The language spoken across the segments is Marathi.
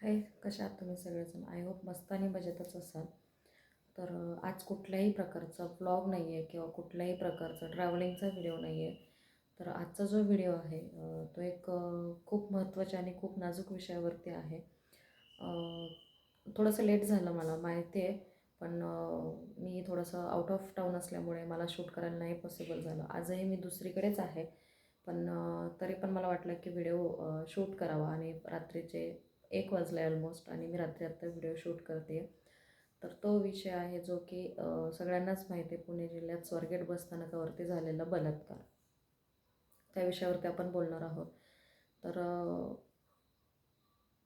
हाय कशा आहात तुम्ही सगळेजण? आय होप मस्त आणि मजेतच असाल. तर आज कुठल्याही प्रकारचा ब्लॉग नाही आहे किंवा कुठल्याही प्रकारचा ट्रॅव्हलिंगचा व्हिडिओ नाही आहे तर आजचा जो व्हिडिओ आहे तो एक खूप महत्त्वाच्या आणि खूप नाजूक विषयावरती आहे. थोडंसं लेट झालं मला माहिती आहे. पण मी थोडंसं आउट ऑफ टाऊन असल्यामुळे मला शूट करायला नाही पॉसिबल झालं. आजही मी दुसरीकडेच आहे. पण तरी पण मला वाटलं की व्हिडिओ शूट करावा आणि रात्रीचे एक वाजला आहे ऑलमोस्ट आणि मी रात्री आत्ता व्हिडिओ शूट करते. तर तो विषय आहे जो की सगळ्यांनाच माहिती आहे. पुणे जिल्ह्यात स्वारगेट बसस्थानकावरती झालेला बलात्कार. त्या विषयावरती आपण बोलणार आहोत. तर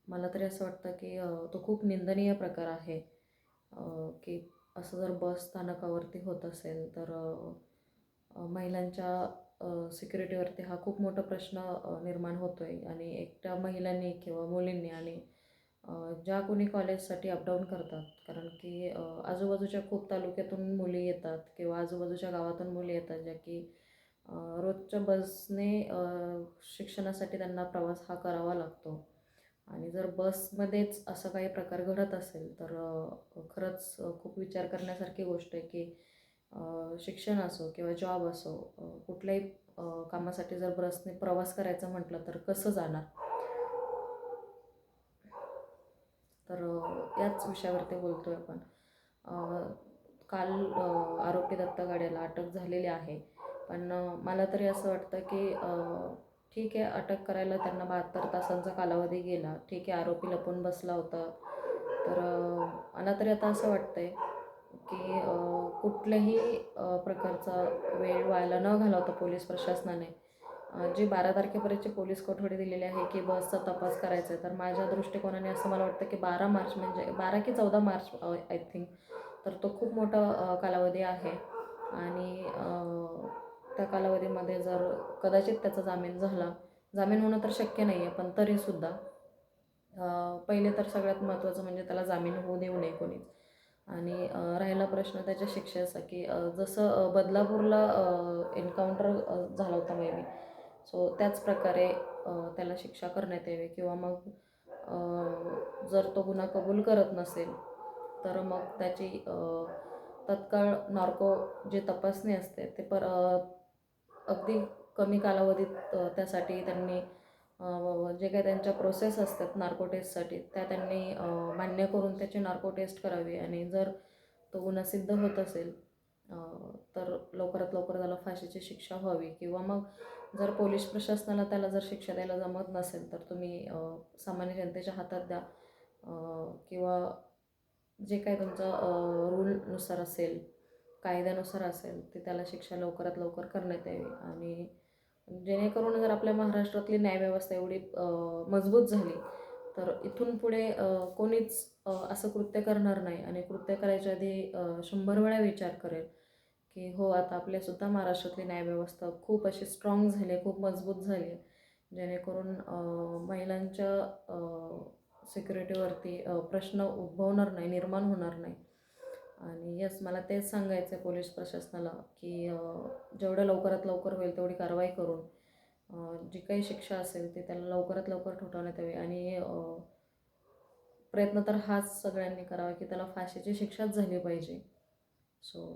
मला तरी असं वाटतं की तो खूप निंदनीय प्रकार आहे की असं जर बस स्थानकावरती होत असेल तर महिलांच्या सिक्युरिटीवरती हा खूप मोठा प्रश्न निर्माण होतो आहे आणि एकट्या महिलांनी किंवा मुलींनी आणि ज्या कोणी कॉलेजसाठी अपडाऊन करतात. कारण की आजूबाजूच्या खूप तालुक्यातून मुली येतात किंवा आजूबाजूच्या गावातून मुली येतात ज्या की रोजच्या बसने शिक्षणासाठी त्यांना प्रवास हा करावा लागतो. आणि जर बसमध्येच असं काही प्रकार घडत असेल तर खरंच खूप विचार करण्यासारखी गोष्ट आहे की शिक्षण असो किंवा जॉब असो कुठल्याही कामासाठी जर बसने प्रवास करायचं म्हटलं तर कसं जाणार? तर याच विषयावरती बोलतो आहे आपण काल आरोग्य आरोपी दत्ता गाड्याला अटक झालेली आहे. पण मला तरी असं वाटतं की ठीक आहे अटक करायला त्यांना बहात्तर तासांचा कालावधी गेला. ठीक आहे आरोपी लपून बसला होता. तर मला तरी आता असं वाटतं आहे की कुठल्याही प्रकारचा वेळ व्हायला न घालवता पोलीस प्रशासनाने जी बारा तारखेपर्यंतची पोलीस कोठडी दिलेली आहे की बसचा तपास करायचा आहे तर माझ्या दृष्टिकोनाने असं मला वाटतं की बारा मार्च म्हणजे बारा की चौदा मार्च आय थिंक तर तो खूप मोठा कालावधी आहे. आणि त्या कालावधीमध्ये जर कदाचित त्याचा जामीन झाला जामीन होणं तर शक्य नाही आहे पण तरीसुद्धा पहिले तर सगळ्यात महत्त्वाचं म्हणजे त्याला जामीन होऊ देऊ नये कोणीच. आणि राहिला प्रश्न त्याच्या शिक्षेचा की जसं बदलापूरला एन्काउंटर झाला होता मे बी सो त्याच प्रकारे त्याला शिक्षा करण्यात यावी किंवा मग जर तो गुन्हा कबूल करत नसेल तर मग त्याची तत्काळ नॉर्को जे तपासणी असते ते पर अगदी कमी कालावधीत त्यासाठी त्यांनी जे काही त्यांच्या प्रोसेस असतात नार्को टेस्टसाठी त्या त्यांनी मान्य करून त्याची नार्को टेस्ट करावी. आणि जर तो गुन्हा सिद्ध होत असेल तर लवकरात लवकर त्याला फाशीची शिक्षा व्हावी. किंवा मग जर पोलीस प्रशासनाला त्याला जर शिक्षा द्यायला जमत नसेल तर तुम्ही सामान्य जनतेच्या हातात द्या. किंवा जे काही तुमचं रूलनुसार असेल कायद्यानुसार असेल ते त्याला शिक्षा लवकरात लवकर करण्यात यावी. आणि जेणेकरून जर आपल्या महाराष्ट्रातली न्यायव्यवस्था एवढी मजबूत झाली तर इथून पुढे कोणीच असं कृत्य करणार नाही आणि कृत्य करायच्या आधी शंभर वेळा विचार करेल की हो आता आपल्यासुद्धा महाराष्ट्रातली न्यायव्यवस्था खूप अशी स्ट्रॉंग झाली आहे खूप मजबूत झाली. आहे जेणेकरून महिलांच्या सिक्युरिटीवरती प्रश्न उद्भवणार नाही निर्माण होणार नाही. आणि यस मला तेच सांगायचं आहे पोलीस प्रशासनाला की जेवढं लवकरात लवकर होईल तेवढी कारवाई करून जी काही शिक्षा असेल ती त्याला लवकरात लवकर ठोठावण्यात यावी. आणि प्रयत्न तर हाच सगळ्यांनी करावा की त्याला फाशीची शिक्षाच झाली पाहिजे. सो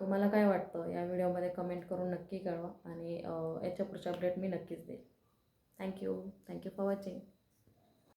तुम्हाला काय वाटतं? या व्हिडिओमध्ये कमेंट करून नक्की कळवा आणि याच्या पुढचे अपडेट मी नक्कीच देईल थँक्यू. Thank you for watching.